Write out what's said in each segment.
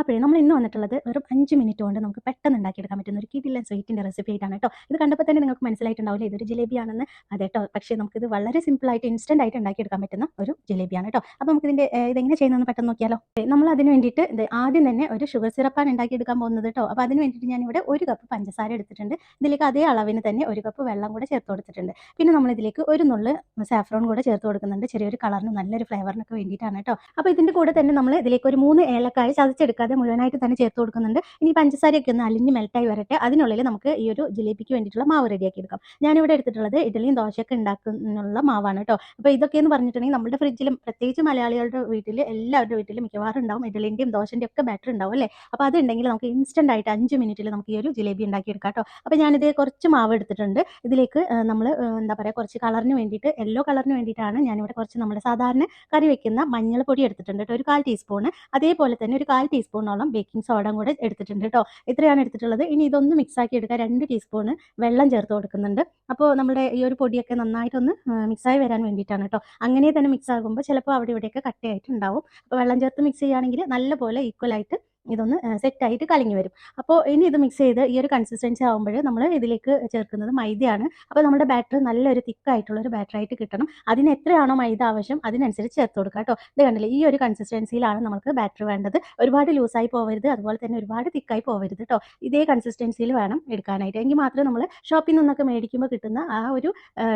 അപ്പോഴേ നമ്മൾ ഇന്ന് വന്നിട്ടുള്ളത് വെറും അഞ്ച് മിനിറ്റ് കൊണ്ട് നമുക്ക് പെട്ടെന്ന് ഉണ്ടാക്കിയെടുക്കാൻ പറ്റുന്ന ഒരു കിടിലൻ സ്വീറ്റിന്റെ റെസിപ്പി ആയിട്ടാണ് കേട്ടോ. ഇത് കണ്ടപ്പോൾ തന്നെ നിങ്ങൾക്ക് മനസ്സിലായിട്ടുണ്ടാവില്ല? ഇതൊരു ജിലേബിയാണെന്ന്. അതെ കേട്ടോ പക്ഷേ നമുക്കിത് വളരെ സിമ്പിളായിട്ട് ഇൻസ്റ്റന്റ് ആയിട്ട് ഉണ്ടാക്കിയെടുക്കാൻ പറ്റുന്ന ഒരു ജിലേബിയാണ് കേട്ടോ അപ്പോൾ നമുക്ക് ഇതിന്റെ ഇതെങ്ങനെ ചെയ്യുന്നതെന്ന് പെട്ടെന്ന് നോക്കിയാലോ? നമ്മൾ അതിന് വേണ്ടിയിട്ട് ആദ്യം തന്നെ ഒരു ഷുഗർ സിറപ്പാണ് ഉണ്ടാക്കിയെടുക്കാൻ പോകുന്നത് കേട്ടോ അപ്പോൾ അതിന് വേണ്ടിയിട്ട് ഞാൻ ഇവിടെ ഒരു കപ്പ് പഞ്ചസാര എടുത്തിട്ടുണ്ട്. ഇതിലേക്ക് അതേ അളവിന് തന്നെ ഒരു കപ്പ് വെള്ളം കൂടെ ചേർത്ത് കൊടുത്തിട്ടുണ്ട്. പിന്നെ നമ്മളിതിലേക്ക് ഒരു നുള്ള് സാഫ്രോൺ കൂടെ ചേർത്ത് കൊടുക്കുന്നുണ്ട്. ചെറിയൊരു കളറിന് നല്ലൊരു ഫ്ലേവറിനൊക്കെ വേണ്ടിയിട്ടാണ് കേട്ടോ അപ്പോൾ ഇതിന്റെ കൂടെ തന്നെ നമ്മൾ ഇതിലേക്ക് ഒരു മൂന്ന് ഏലക്കായ ചതച്ചെടുക്കാതെ മുഴുവനായിട്ട് തന്നെ ചേർത്ത് കൊടുക്കുന്നുണ്ട്. ഇനി പഞ്ചസാരയൊക്കെ ഒന്ന് അലിഞ്ഞ് മെൽറ്റായി വരട്ടെ. അതിനുള്ളിൽ നമുക്ക് ഈ ഒരു ജിലേബിക്ക് വേണ്ടിയിട്ടുള്ള മാവ് റെഡിയാക്കി എടുക്കാം. ഞാനിവിടെ എടുത്തിട്ടുള്ളത് ഇഡലിയും ദോശയൊക്കെ ഉണ്ടാക്കുന്നുള്ള മാവാണ് കേട്ടോ. അപ്പോൾ ഇതൊക്കെ എന്ന് പറഞ്ഞിട്ടുണ്ടെങ്കിൽ നമ്മുടെ ഫ്രിഡ്ജിലും പ്രത്യേകിച്ച് മലയാളികളുടെ വീട്ടിൽ എല്ലാവരുടെ വീട്ടിലും മിക്കവാറും ഉണ്ടാവും ഇഡലിന്റെയും ദോശന്റെ ഒക്കെ ബാറ്റർ ഉണ്ടാവും അല്ലേ? അപ്പോൾ അതുണ്ടെങ്കിൽ നമുക്ക് ഇൻസ്റ്റന്റ് ആയിട്ട് അഞ്ച് മിനിറ്റിൽ നമുക്ക് ഈ ഒരു ജിലേബി ഉണ്ടാക്കിയെടുക്കാം കേട്ടോ. അപ്പോൾ ഞാനിത് കുറച്ച് മാവ് എടുത്തിട്ടുണ്ട്. ഇതിലേക്ക് നമ്മൾ എന്താ പറയുക കുറച്ച് കളറിന് വേണ്ടിയിട്ട് യെല്ലോ കളറിന് വേണ്ടിയിട്ടാണ് ഞാനിവിടെ കുറച്ച് നമ്മുടെ സാധാരണ കറി വെക്കുന്ന മഞ്ഞൾപ്പൊടി എടുത്തിട്ടുണ്ട് കേട്ടോ. ഒരു കാൽ ടീസ്പൂണ് അതേപോലെ തന്നെ ഒരു കാൽ ടീസ്പൂണോളം ബേക്കിംഗ് സോഡയും കൂടെ എടുത്തിട്ടുണ്ട് കേട്ടോ ഇത്രയാണ് എടുത്തിട്ടുള്ളത്. ഇനി ഇതൊന്ന് മിക്സ് ആക്കി എടുക്കുക രണ്ട് ടീസ്പൂണ് വെള്ളം ചേർത്ത് കൊടുക്കുന്നുണ്ട്. അപ്പോൾ നമ്മുടെ ഈ ഒരു പൊടിയൊക്കെ നന്നായിട്ടൊന്ന് മിക്സായി വരാൻ വേണ്ടിയിട്ടാണ് കേട്ടോ അങ്ങനെ തന്നെ മിക്സ് ആകുമ്പോൾ ചിലപ്പോൾ അവിടെ ഇവിടെയൊക്കെ കട്ടയായിട്ട് ഉണ്ടാവും അപ്പോൾ വെള്ളം ചേർത്ത് മിക്സ് ചെയ്യുകയാണെങ്കിൽ നല്ലപോലെ ഈക്വലായിട്ട് ഇതൊന്ന് സെറ്റായിട്ട് കലങ്ങി വരും. അപ്പോൾ ഇനി ഇത് മിക്സ് ചെയ്ത് ഈ ഒരു കൺസിസ്റ്റൻസി ആകുമ്പോൾ നമ്മൾ ഇതിലേക്ക് ചേർക്കുന്നത് മൈദയാണ്. അപ്പോൾ നമ്മുടെ ബാറ്റർ നല്ലൊരു തിക്കായിട്ടുള്ള ഒരു ബാറ്റർ ആയിട്ട് കിട്ടണം. അതിന് എത്രയാണോ മൈദ ആവശ്യം അതിനനുസരിച്ച് ചേർത്ത് കൊടുക്കുക കേട്ടോ. ഇത് കണ്ടില്ലേ ഈ ഒരു കൺസിസ്റ്റൻസിയിലാണ് നമുക്ക് ബാറ്റർ വേണ്ടത്. ഒരുപാട് ലൂസായി പോവരുത് അതുപോലെ തന്നെ ഒരുപാട് തിക്കായി പോവരുത് കേട്ടോ ഇതേ കൺസിസ്റ്റൻസിയിൽ വേണം എടുക്കാനായിട്ട്. എങ്കിൽ മാത്രമേ നമ്മൾ ഷോപ്പിൽ നിന്നൊക്കെ മേടിക്കുമ്പോൾ കിട്ടുന്ന ആ ഒരു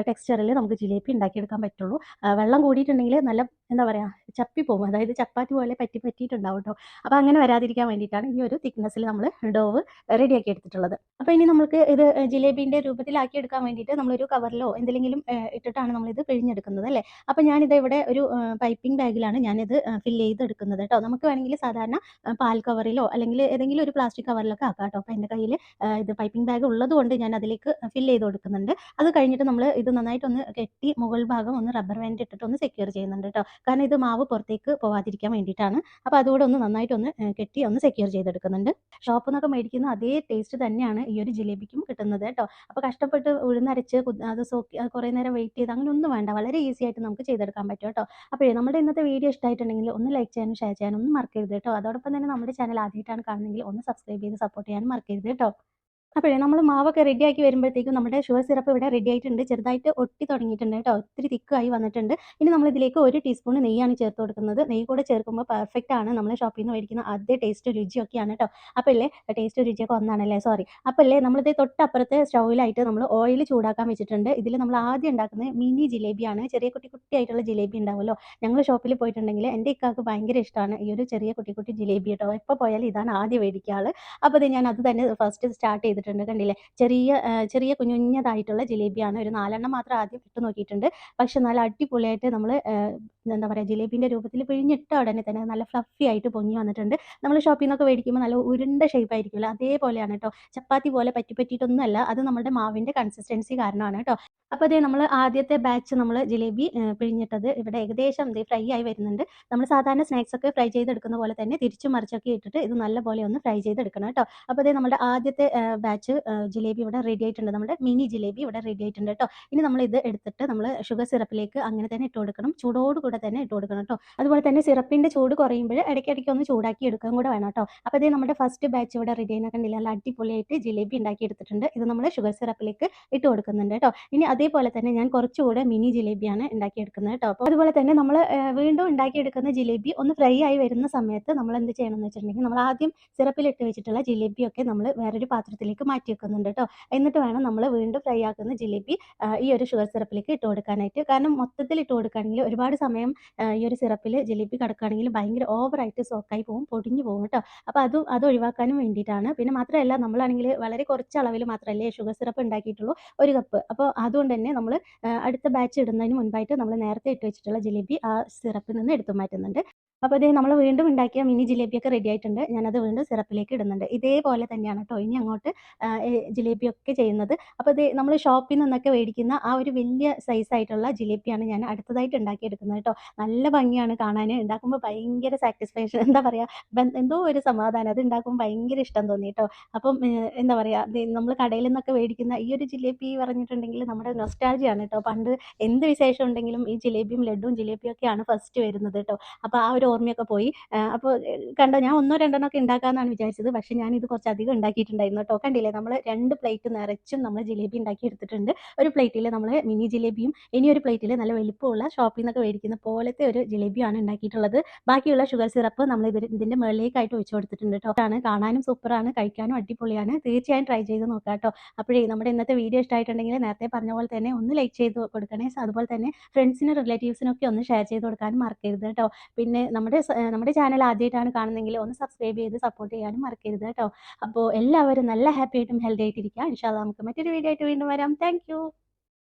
ടെക്സ്ചറിൽ നമുക്ക് ജിലേബി ഉണ്ടാക്കിയെടുക്കാൻ പറ്റുള്ളൂ. വെള്ളം കൂടിയിട്ടുണ്ടെങ്കിൽ നല്ല എന്താ പറയുക ചപ്പി പോകും അതായത് ചപ്പാത്തി പോലെ പറ്റി പറ്റിയിട്ടുണ്ടാവും കേട്ടോ അപ്പോൾ അങ്ങനെ വരാതിരിക്കാൻ വേണ്ടിയിട്ടാണ് ഈ ഒരു തിക്നെസ്സിൽ നമ്മൾ ഡോവ് റെഡിയാക്കി എടുത്തിട്ടുള്ളത്. അപ്പോൾ ഇനി നമുക്ക് ഇത് ജിലേബിന്റെ രൂപത്തിലാക്കി എടുക്കാൻ വേണ്ടിയിട്ട് നമ്മളൊരു കവറിലോ എന്തെങ്കിലും ഇട്ടിട്ടാണ് നമ്മളിത് പിഴിഞ്ഞെടുക്കുന്നത് അല്ലേ? അപ്പോൾ ഞാനിത് ഇവിടെ ഒരു പൈപ്പിംഗ് ബാഗിലാണ് ഞാനിത് ഫില്ല് ചെയ്തെടുക്കുന്നത് കേട്ടോ നമുക്ക് വേണമെങ്കിൽ സാധാരണ പാൽ കവറിലോ അല്ലെങ്കിൽ ഏതെങ്കിലും ഒരു പ്ലാസ്റ്റിക് കവറിലൊക്കെ ആക്കാം കേട്ടോ അപ്പോൾ എന്റെ കയ്യിൽ ഇത് പൈപ്പിംഗ് ബാഗ് ഉള്ളതുകൊണ്ട് ഞാൻ അതിലേക്ക് ഫില്ല് ചെയ്ത് കൊടുക്കുന്നുണ്ട്. അത് കഴിഞ്ഞിട്ട് നമ്മൾ ഇത് നന്നായിട്ടൊന്ന് കെട്ടി മുകൾ ഭാഗം ഒന്ന് റബ്ബർ ബാൻഡ് ഇട്ടിട്ട് ഒന്ന് സെക്യൂർ ചെയ്യുന്നുണ്ട് കേട്ടോ കാരണം ഇത് മാവ് പുറത്തേക്ക് പോവാതിരിക്കാൻ വേണ്ടിയിട്ടാണ്. അപ്പോൾ അതുകൂടെ ഒന്ന് നന്നായിട്ട് ഒന്ന് കെട്ടി ഒന്ന് സെക്യൂർ ചെയ്തെടുക്കുന്നുണ്ട്. ഷോപ്പിൽ നിന്നൊക്കെ മേടിക്കുന്ന അതേ ടേസ്റ്റ് തന്നെയാണ് ഈ ഒരു ജിലേബിക്കും കിട്ടുന്നത് കേട്ടോ. അപ്പോൾ കഷ്ടപ്പെട്ട് ഉഴുന്നരച്ച് അത് സോക്കി കുറേ നേരം വെയിറ്റ് ചെയ്ത് അങ്ങനെ ഒന്നും വേണ്ട. വളരെ ഈസി ആയിട്ട് നമുക്ക് ചെയ്തെടുക്കാൻ പറ്റും കേട്ടോ. അപ്പോഴേ നമ്മുടെ ഇന്നത്തെ വീഡിയോ ഇഷ്ടമായിട്ടുണ്ടെങ്കിൽ ഒന്ന് ലൈക്ക് ചെയ്യാനും ഷെയർ ചെയ്യാനും ഒന്നും മറക്കരുത് കേട്ടോ. അതോടൊപ്പം തന്നെ നമ്മുടെ ചാനൽ ആദ്യമായിട്ടാണ് കാണുന്നതെങ്കിൽ ഒന്ന് സബ്സ്ക്രൈബ് ചെയ്ത് സപ്പോർട്ട് ചെയ്യാനും മറക്കരുത് കേട്ടോ. അപ്പോഴേ നമ്മൾ മാവൊക്കെ റെഡിയാക്കി വരുമ്പോഴത്തേക്കും നമ്മുടെ ഷുഗർ സിറപ്പ് ഇവിടെ റെഡി ആയിട്ടുണ്ട്. ചെറുതായിട്ട് ഒട്ടി തുടങ്ങിയിട്ടുണ്ട് കേട്ടോ. ഒത്തിരി തിക്കായി വന്നിട്ടുണ്ട്. ഇനി നമ്മൾ ഇതിലേക്ക് ഒരു ടീസ്പൂൺ നെയ്യാണ് ചേർത്ത് കൊടുക്കുന്നത്. നെയ്യ് കൂടെ ചേർക്കുമ്പോൾ പെർഫെക്റ്റ് ആണ്. നമ്മൾ ഷോപ്പിൽ നിന്ന് മേടിക്കുന്ന അതേ ടേസ്റ്റ് രുചിയൊക്കെയാണ് കേട്ടോ. അപ്പോൾ അല്ലേ ടേസ്റ്റ് രുചിയൊക്കെ ഒന്നാണല്ലേ? സോറി അപ്പോൾ അല്ലേ നമ്മളിത് തൊട്ടപ്പുറത്തെ സ്റ്റൗവിലായിട്ട് നമ്മൾ ഓയിൽ ചൂടാക്കാൻ വെച്ചിട്ടുണ്ട്. ഇതിൽ നമ്മൾ ആദ്യം ഉണ്ടാക്കുന്നത് മിനി ജിലേബിയാണ്. ചെറിയ കുട്ടി കുട്ടിയായിട്ടുള്ള ജിലേബി ഉണ്ടാവുമല്ലോ. ഞങ്ങൾ ഷോപ്പിൽ പോയിട്ടുണ്ടെങ്കിൽ എന്റെ ഇക്കാക്ക് ഭയങ്കര ഇഷ്ടമാണ് ഈ ഒരു ചെറിയ കുട്ടി കുട്ടി ജിലേബി കേട്ടോ. എപ്പോൾ പോയാലും ഇതാണ് ആദ്യം മേടിക്കുക ആൾ അപ്പോൾ ഞാൻ അത് തന്നെ ഫസ്റ്റ് സ്റ്റാർട്ട് ചെയ്തിട്ടുണ്ട് കണ്ടില്ലേ? ചെറിയ ചെറിയ കുഞ്ഞുഞ്ഞതായിട്ടുള്ള ജിലേബിയാണ് ഒരു നാലെണ്ണം മാത്രം ആദ്യം ഇട്ട് നോക്കിയിട്ടുണ്ട്. പക്ഷെ നല്ല അടിപൊളിയായിട്ട് നമ്മൾ എന്താ പറയുക ജിലേബിന്റെ രൂപത്തിൽ പിഴിഞ്ഞിട്ട ഉടനെ തന്നെ നല്ല ഫ്ലഫി ആയിട്ട് പൊങ്ങി വന്നിട്ടുണ്ട്. നമ്മൾ ഷോപ്പിൽ നിന്നൊക്കെ മേടിക്കുമ്പോൾ നല്ല ഉരുണ്ട ഷേപ്പ് ആയിരിക്കുമല്ലോ. അതേപോലെയാണ് കേട്ടോ ചപ്പാത്തി പോലെ പറ്റി അത് നമ്മുടെ മാവിന്റെ കൺസിസ്റ്റൻസി കാരണമാണ് കേട്ടോ അപ്പോൾ അതേ നമ്മൾ ആദ്യത്തെ ബാച്ച് നമ്മൾ ജിലേബി പിഴിഞ്ഞിട്ടത് ഇവിടെ ഏകദേശം ദേ ഫ്രൈ ആയി വരുന്നുണ്ട്. നമ്മൾ സാധാരണ സ്നാക്സ് ഒക്കെ ഫ്രൈ ചെയ്തെടുക്കുന്ന പോലെ തന്നെ തിരിച്ചു മറിച്ചൊക്കെ ഇട്ടിട്ട് ഇത് നല്ല പോലെ ഒന്ന് ഫ്രൈ ചെയ്തെടുക്കണം കേട്ടോ അപ്പോൾ അതേ നമ്മുടെ ആദ്യത്തെ ബാച്ച് ജിലേബി ഇവിടെ റെഡി ആയിട്ടുണ്ട്. നമ്മുടെ മിനി ജിലേബി ഇവിടെ റെഡി ആയിട്ടുണ്ട് കേട്ടോ ഇനി നമ്മൾ ഇത് എടുത്തിട്ട് നമ്മൾ ഷുഗർ സിറപ്പിലേക്ക് അങ്ങനെ തന്നെ ഇട്ട് കൊടുക്കണം. ചൂടോട് കൂടെ തന്നെ ഇട്ട് കൊടുക്കണം കേട്ടോ അതുപോലെ തന്നെ സിറപ്പിന്റെ ചൂട് കുറയുമ്പോൾ ഇടയ്ക്കിടയ്ക്ക് ഒന്ന് ചൂടാക്കി എടുക്കാൻ കൂടെ വേണം കേട്ടോ അപ്പോൾ ഇതേ നമ്മുടെ ഫസ്റ്റ് ബാച്ച് ഇവിടെ റെഡി ആയി കണ്ടില്ല നല്ല അടിപൊളിയായിട്ട് ജിലേബി ഉണ്ടാക്കി എടുത്തിട്ടുണ്ട്. ഇത് നമ്മൾ ഷുഗർ സിറപ്പിലേക്ക് ഇട്ട് കൊടുക്കുന്നുണ്ട് കേട്ടോ ഇനി അതേപോലെ തന്നെ ഞാൻ കുറച്ചുകൂടെ മിനി ജിലേബിയാണ് ഉണ്ടാക്കിയെടുക്കുന്നത് കേട്ടോ അപ്പോൾ അതുപോലെ തന്നെ നമ്മൾ വീണ്ടും ഉണ്ടാക്കിയെടുക്കുന്ന ജിലേബി ഒന്ന് ഫ്രൈ ആയി വരുന്ന സമയത്ത് നമ്മൾ എന്ത് ചെയ്യണം എന്ന് വെച്ചിട്ടുണ്ടെങ്കിൽ നമ്മൾ ആദ്യം സിറപ്പിലിട്ട് വെച്ചിട്ടുള്ള ജിലേബിയൊക്കെ നമ്മൾ വേറൊരു പാത്രത്തിലേക്ക് മാറ്റി വെക്കുന്നുണ്ട് കേട്ടോ എന്നിട്ട് വേണം നമ്മൾ വീണ്ടും ഫ്രൈ ആക്കുന്ന ജിലേബി ഈ ഒരു ഷുഗർ സിറപ്പിലേക്ക് ഇട്ട് കൊടുക്കാനായിട്ട്. കാരണം മൊത്തത്തിൽ ഇട്ട് കൊടുക്കുകയാണെങ്കിൽ ഒരുപാട് സമയം ആ, ഈ ഒരു സിറപ്പിൽ ജിലേബി കിടക്കുകയാണെങ്കിൽ ഭയങ്കര ഓവറായിട്ട് സോക്കായി പോകും പൊടിഞ്ഞു പോകും കേട്ടോ. അപ്പോൾ അതും അത് ഒഴിവാക്കാനും വേണ്ടിയിട്ടാണ്. പിന്നെ മാത്രമല്ല നമ്മളാണെങ്കിൽ വളരെ കുറച്ച് അളവിൽ മാത്രമല്ലേ ഷുഗർ സിറപ്പ് ഉണ്ടാക്കിയിട്ടുള്ളൂ ഒരു കപ്പ്. അപ്പോൾ അതുകൊണ്ട് തന്നെ നമ്മൾ അടുത്ത ബാച്ച് ഇടുന്നതിന് മുൻപായിട്ട് നമ്മൾ നേരത്തെ ഇട്ട് വെച്ചിട്ടുള്ള ജിലേബി ആ സിറപ്പിൽ നിന്ന് എടുത്തു മാറ്റുന്നുണ്ട്. അപ്പോൾ ഇതേ നമ്മൾ വീണ്ടും ഉണ്ടാക്കിയ മിനി ജിലേബിയൊക്കെ റെഡി ആയിട്ടുണ്ട്. ഞാനത് വീണ്ടും സിറപ്പിലേക്ക് ഇടുന്നുണ്ട്. ഇതേപോലെ തന്നെയാണ് കേട്ടോ ഇനി അങ്ങോട്ട് ജിലേബിയൊക്കെ ചെയ്യുന്നത്. അപ്പോൾ ഇത് നമ്മൾ ഷോപ്പിൽ നിന്നൊക്കെ മേടിക്കുന്ന ആ ഒരു വലിയ സൈസ് ആയിട്ടുള്ള ജിലേബിയാണ് ഞാൻ അടുത്തതായിട്ട് ഉണ്ടാക്കിയെടുക്കുന്നത് കേട്ടോ നല്ല ഭംഗിയാണ് കാണാൻ ഉണ്ടാക്കുമ്പോൾ ഭയങ്കര സാറ്റിസ്ഫാക്ഷൻ എന്താ പറയുക എന്തോ ഒരു സമാധാനം. അത് ഉണ്ടാക്കുമ്പോൾ ഭയങ്കര ഇഷ്ടം തോന്നി കേട്ടോ അപ്പം എന്താ പറയുക നമ്മൾ കടയിൽ നിന്നൊക്കെ മേടിക്കുന്ന ഈ ഒരു ജിലേബി പറഞ്ഞിട്ടുണ്ടെങ്കിൽ നമ്മുടെ നൊസ്റ്റാൾജിയാണ് കേട്ടോ പണ്ട് എന്ത് വിശേഷം ഉണ്ടെങ്കിലും ഈ ജിലേബിയും ലഡ്ഡും ജിലേബിയൊക്കെയാണ് ഫസ്റ്റ് വരുന്നത് കേട്ടോ അപ്പോൾ ആ ഒരു ഓർമ്മയൊക്കെ പോയി. അപ്പോൾ കണ്ടോ ഞാൻ ഒന്നോ രണ്ടെണ്ണോ ഒക്കെ ഉണ്ടാക്കാമെന്നാണ് വിചാരിച്ചത്. പക്ഷേ ഞാൻ ഇത് കുറച്ച് അധികം ഉണ്ടാക്കിയിട്ടുണ്ടായിരുന്നു കേട്ടോ. കണ്ടില്ലേ നമ്മൾ രണ്ട് പ്ലേറ്റ് നിറച്ചും നമ്മൾ ജിലേബി ഉണ്ടാക്കി എടുത്തിട്ടുണ്ട്. ഒരു പ്ലേറ്റിൽ നമ്മൾ മിനി ജിലേബിയും ഇനി ഒരു പ്ലേറ്റിൽ നല്ല വലിപ്പമുള്ള ഷോപ്പിൽ നിന്നൊക്കെ മേടിക്കുന്ന പോലത്തെ ഒരു ജിലേബിയാണ് ഉണ്ടാക്കിയിട്ടുള്ളത്. ബാക്കിയുള്ള ഷുഗർ സിറപ്പ് നമ്മൾ ഇതിൽ ഇതിന്റെ മുകളിലേക്കായിട്ട് ഒഴിച്ചു കൊടുത്തിട്ടുണ്ട് കേട്ടോ. കാണാനും സൂപ്പറാണ് കഴിക്കാനും അടിപൊളിയാണ്. തീർച്ചയായും ട്രൈ ചെയ്ത് നോക്കാം കേട്ടോ. അപ്പോഴേ നമ്മുടെ ഇന്നത്തെ വീഡിയോ ഇഷ്ടമായിട്ടുണ്ടെങ്കിൽ നേരത്തെ പറഞ്ഞ പോലെ തന്നെ ഒന്ന് ലൈക്ക് ചെയ്ത് കൊടുക്കണേ. അതുപോലെ തന്നെ ഫ്രണ്ട്സിനും റിലേറ്റീവ്സിനൊക്കെ ഒന്ന് ഷെയർ ചെയ്ത് കൊടുക്കാനും മറക്കരുത് കേട്ടോ. പിന്നെ നമ്മുടെ നമ്മുടെ ചാനൽ ആദ്യമായിട്ടാണ് കാണുന്നതെങ്കിൽ ഒന്ന് സബ്സ്ക്രൈബ് ചെയ്ത് സപ്പോർട്ട് ചെയ്യാനും മറക്കരുത് കേട്ടോ. അപ്പോൾ എല്ലാവരും നല്ല ഹാപ്പി ആയിട്ടും ഹെൽത്തി ആയിട്ടിരിക്കുക ഇൻഷാല്ല നമുക്ക് മറ്റൊരു വീഡിയോ ആയിട്ട് വീണ്ടും വരാം. താങ്ക്